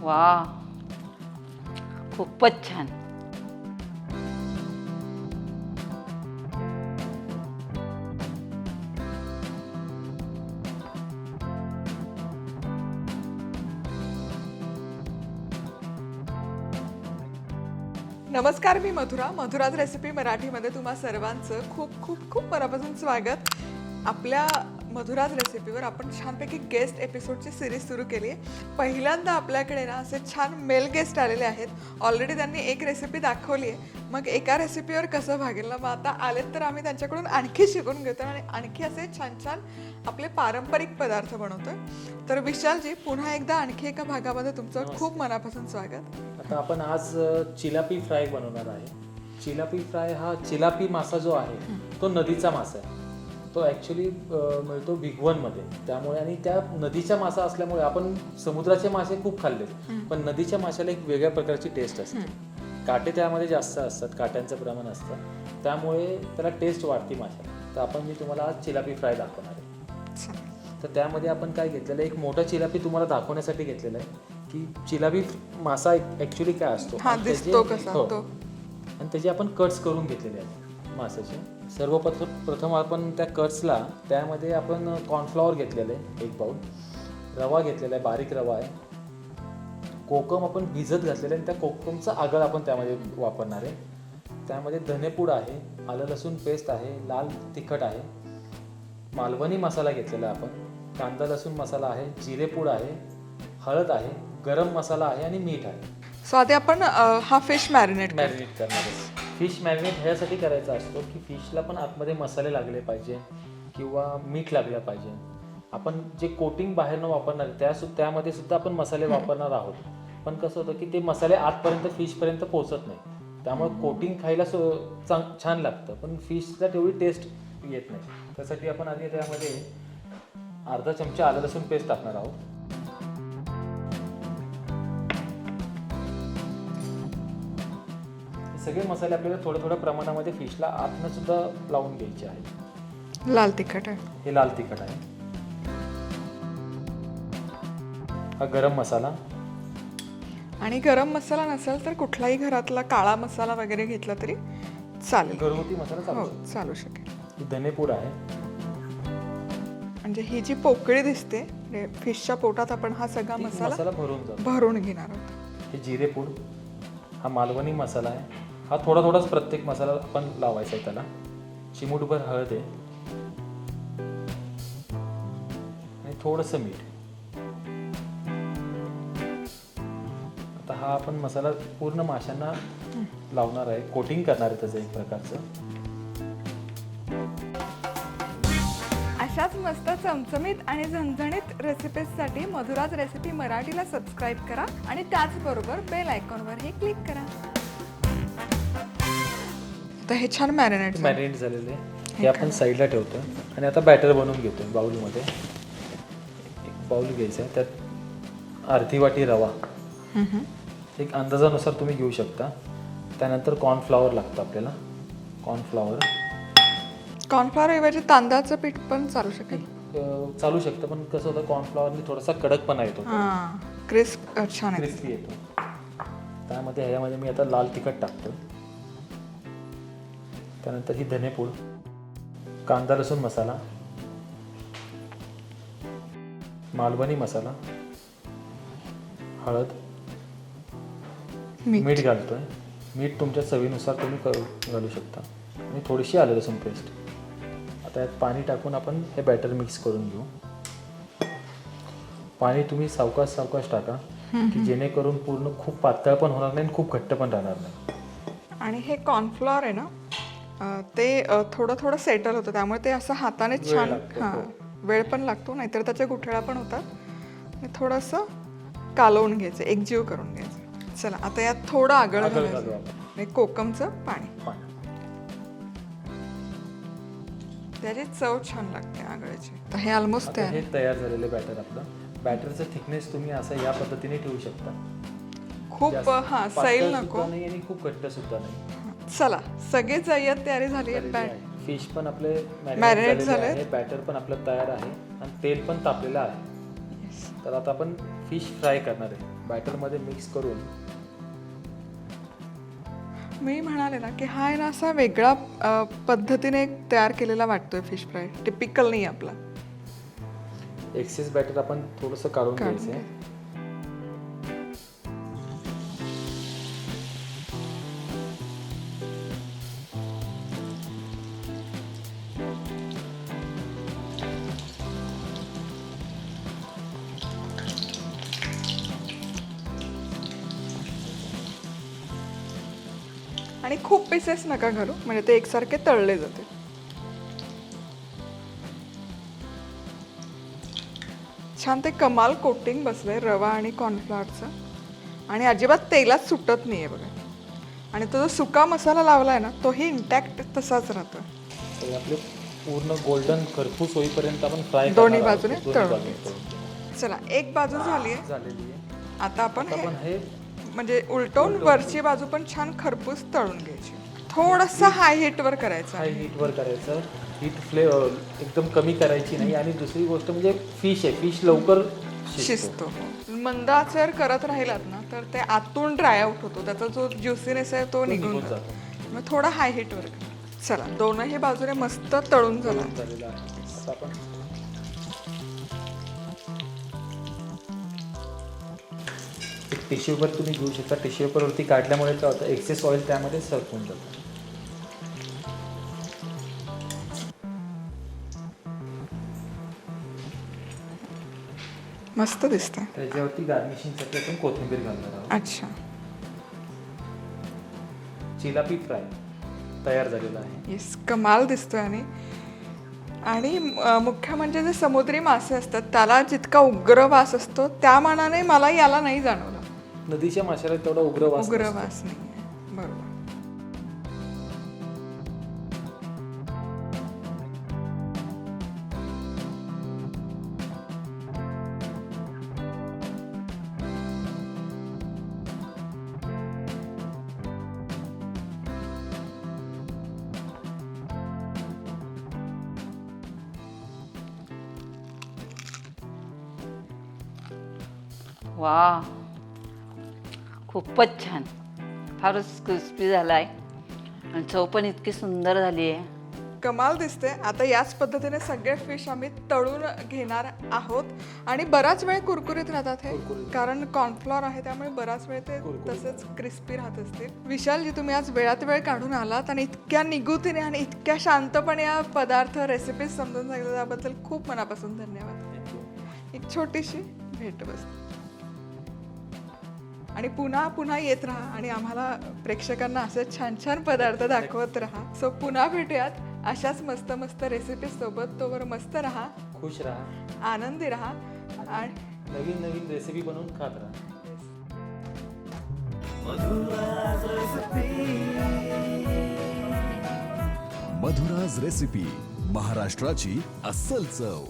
वा. खूपच छान. नमस्कार मी मधुरा मधुराज रेसिपी मराठीमध्ये तुम्हा सर्वांचं खूप खूप खूप मनापासून स्वागत. आपल्या मधुराज रेसिपीवर आपण छानपैकी गेस्ट एपिसोडची सिरीज सुरू केली. आहे पहिल्यांदा आपल्याकडे ना असे छान मेल गेस्ट आलेले आहेत. ऑलरेडी त्यांनी एक रेसिपी दाखवली आहे मग एका रेसिपीवर कसं भागेल? ना मग आता आलेत तर आम्ही त्यांच्याकडून आणखी शिकून घेतो आणि आणखी असे छान छान आपले पारंपरिक पदार्थ बनवतोय. तर विशालजी पुन्हा एकदा आणखी एका भागामध्ये तुमचं खूप मनापासून स्वागत. आता आपण आज चिलापी फ्राय बनवणार आहे. चिलापी फ्राय हा चिलापी मासा जो आहे तो नदीचा मासा आहे. तो ॲक्च्युली मिळतो भिगवणमध्ये. त्यामुळे आणि त्या नदीचा मासा असल्यामुळे आपण समुद्राचे मासे खूप खाल्ले. पण नदीच्या माशाला एक वेगळ्या प्रकारची टेस्ट असते. काटे त्यामध्ये जास्त असतात काट्यांचं प्रमाण असतं. त्यामुळे त्याला टेस्ट वाढते माशाला. तर आपण मी तुम्हाला आज चिलापी फ्राय दाखवणार आहे. तर त्यामध्ये आपण काय घेतलेलं आहे? एक मोठा चिलापी तुम्हाला दाखवण्यासाठी घेतलेला आहे की चिलापी मासा ॲक्च्युली काय असतो? हा. आणि त्याचे आपण कट्स करून घेतलेले आहेत मासाचे सर्वप्रथम प्रथम आपण त्या कट्सला त्यामध्ये आपण कॉर्नफ्लॉवर घेतलेलं आहे एक बाउल रवा घेतलेला आहे बारीक रवा आहे. कोकम आपण भिजत घातलेलं आहे आणि त्या कोकमचा आगळ आपण त्यामध्ये वापरणार आहे. त्यामध्ये धनेपूड आहे आलं लसूण पेस्ट आहे लाल तिखट आहे. मालवणी मसाला घेतलेला आहे आपण. कांदा लसूण मसाला आहे जिरेपूड आहे हळद आहे गरम मसाला आहे आणि मीठ आहे. सो आधी आपण हा फिश मॅरिनेट मॅरिनेट करणार फिश मॅरिनेट ह्यासाठी करायचा असतो की फिशला पण आतमध्ये मसाले लागले पाहिजे किंवा मीठ लागलं पाहिजे. आपण जे कोटिंग बाहेरनं वापरणार त्या सु- त्यामध्ये सुद्धा आपण मसाले वापरणार आहोत. पण कसं होतं की ते मसाले आतपर्यंत फिशपर्यंत पोहोचत नाही. त्यामुळे कोटिंग खायला सो छान लागतं. पण फिशला तेवढी टेस्ट येत नाही. त्यासाठी आपण आधी त्यामध्ये अर्धा चमचा आलं लसूण पेस्ट टाकणार आहोत. सगळे मसाले आपल्याला थोड्या थोड्या प्रमाणामध्ये फिशला आतनं सुद्धा लावून घ्यायचे आहेत लाल तिखट आहे. हे लाल तिखट आहे. हा गरम मसाला. आणि गरम मसाला नसेल तर कुठलाही घरातला काळा मसाला वगैरे घेतला तरी चालेल. घरगुती मसाला चालू हो शकतो. चालू शकेल. ही धनेपूड आहे. म्हणजे ही जी पोकळी दिसते म्हणजे फिशच्या पोटात आपण हा सगळा ती मसाला मसाला भरून जातो. भरून घेणार आहोत. हे जिरेपूड हा मालवणी मसाला आहे. हा थोडा थोडाच प्रत्येक मसाला आपण लावायचा आहे त्याला. चिमूटभर हळद आहे. आणि थोडंसं मीठ. आता हा आपण मसाला पूर्ण माशांना लावणार आहे. कोटिंग करणार आहे त्याचं एक प्रकारचं. अशाच मस्त चमचमीत आणि झणझणीत रेसिपीजसाठी मधुराज रेसिपी मराठीला सबस्क्राईब करा आणि त्याचबरोबर बेल आयकॉनवरही क्लिक करा. तर हे छान मॅरिनेट मॅरिनेट झालेले हे आपण साईडला ठेवतो आणि आता बॅटर बनवून घेतो बाउलमध्ये. एक बाउल घ्यायचा आहे. त्यात अर्धी वाटी रवा. एक अंदाजानुसार तुम्ही घेऊ शकता. त्यानंतर कॉर्नफ्लॉवर लागतं आपल्याला. कॉर्नफ्लॉवर कॉर्नफ्लॉवर ऐवजी तांदळाचं पीठ पण चालू शकेल. चालू शकतं. पण कसं होतं कॉर्नफ्लॉवरने थोडासा कडकपणा येतो. हां. क्रिस्प छान क्रिस्पी येतो. त्यामध्ये ह्याच्यामध्ये मी आता लाल तिखट टाकतो त्यानंतर ही धनेपूड कांदा लसूण मसाला मालवणी मसाला हळद मीठ. मीठ घालतोय. मीठ तुमच्या चवीनुसार तुम्ही करू घालू शकता. आणि थोडीशी आलं लसूण पेस्ट आता यात पाणी टाकून आपण हे बॅटर मिक्स करून घेऊ. पाणी तुम्ही सावकाश सावकाश टाका की जेणेकरून पूर्ण खूप पातळ पण होणार नाही आणि खूप घट्ट पण राहणार नाही. आणि हे कॉर्नफ्लॉवर आहे ना अं, ते अं, थोडं थोडं सेटल होतं. त्यामुळे ते असं हाताने वेळ छान लागतो, हां हो. वेळ पण लागतो. नाहीतर त्याच्या गुठळ्या पण होतात. आणि थोडंसं कालवून घ्यायचं एकजीव करून घ्यायचं. चला आता यात थोडं आगळ आगळ घालायचं. आपण. आणि कोकमचं पाणी. पाणी. त्याची चव छान लागते आगळ्याची. तर हे ऑलमोस्ट आता तयार हे तयार. झालेलं बॅटर आपलं. बॅटरचं थिकनेस तुम्ही असं या पद्धतीने ठेवू शकता. खूप जास्त हा पातळ सैल सुद्धा नको नाही आणि खूप घट्ट सुद्धा नाही. चला सगळे जय्यत तयारी झाली आहे बॅट फिश पण आपले मॅरिनेट. झाले बॅटर पण आपलं तयार आहे आणि तेल पण तापलेलं आहे. तर आता आपण फिश फ्राय करणार आहे. बॅटरमध्ये मिक्स करून. मी म्हणाले ना की हा आहे ना असा वेगळा पद्धतीने एक तयार केलेला वाटतोय फिश फ्राय टिपिकल नाही आपला. एक्सेस बॅटर आपण थोडंसं काढून काढून घ्यायचं आहे. आणि खूप पीसेस नका घालू म्हणजे ते एकसारखे तळले जाते छान ते कमाल कोटिंग बसलंय रवा आणि कॉर्नफ्लॉवरचं आणि अजिबात तेलात सुटत नाहीये बघा. आणि तो जो सुका मसाला लावलाय ना तोही इंटॅक्ट तसाच राहतो तर आपले पूर्ण गोल्डन खरपूस होईपर्यंत आपण फ्राय दोन्ही बाजूने तळून घ्यायचं. चला एक बाजू झाली आहे. झालेली आहे. आता आपण हे आपण हे म्हणजे उलटवून वरची बाजू पण छान खरपूस तळून घ्यायची. थोडंसं हाय हीटवर करायचं हाय हीटवर करायचं. हीट फ्ले एकदम कमी करायची नाही. आणि दुसरी गोष्ट म्हणजे फिश आहे. फिश लवकर शिजतो. मंद आचेवर करत राहिलात ना तर ते आतून ड्राय आउट होतो. त्याचा जो ज्युसीनेस आहे तो निघून जातो. मग थोडा हाय हीटवर चला दोनही बाजूने मस्त तळून झाला. आपण टिश्यू पेपर तुम्ही घेऊ शकता. टिश्यू पेपरवरती काढल्यामुळे काय होतं? एक्सेस ऑइल त्यामध्ये सरकून जातं. मस्त दिसतंय. त्याच्यावरती गार्निशिंगसाठी आपण कोथिंबीर घालणार आहोत. अच्छा. चिलापी फ्राय तयार झालेला आहे. येस कमाल दिसतोय आणि आणि मुख्य म्हणजे जे समुद्री मासे असतात त्याला जितका उग्र वास असतो त्या मानाने मला याला नाही जाणवला. नदीच्या माशाला तेवढा उग्र वास उग्र. वास नाही बरोबर. वा खूपच छान. फारच क्रिस्पी झाला आहे आणि चव पण इतकी सुंदर झाली आहे. कमाल दिसते. आता याच पद्धतीने सगळे फिश आम्ही तळून घेणार आहोत. आणि बराच वेळ कुरकुरीत राहतात हे. कारण कॉर्नफ्लॉर आहे त्यामुळे बराच वेळ ते तसेच क्रिस्पी राहत असतील. विशालजी तुम्ही आज वेळात वेळ काढून आलात आणि इतक्या निगुतीने आणि इतक्या शांतपणे या पदार्थ रेसिपीज समजून सांगितलं त्याबद्दल खूप मनापासून धन्यवाद. एक छोटीशी भेट बस आणि पुन्हा पुन्हा येत राहा आणि आम्हाला प्रेक्षकांना असे छान छान पदार्थ दाखवत राहा. सो पुन्हा भेटूयात. अशाच मस्त मस्त रेसिपीज सोबत तोवर मस्त राहा. खुश राहा. आनंदी राहा. आणि नवीन नवीन रेसिपी बनवून खात राहा. मधुराज रेसिपी महाराष्ट्राची अस्सल चव.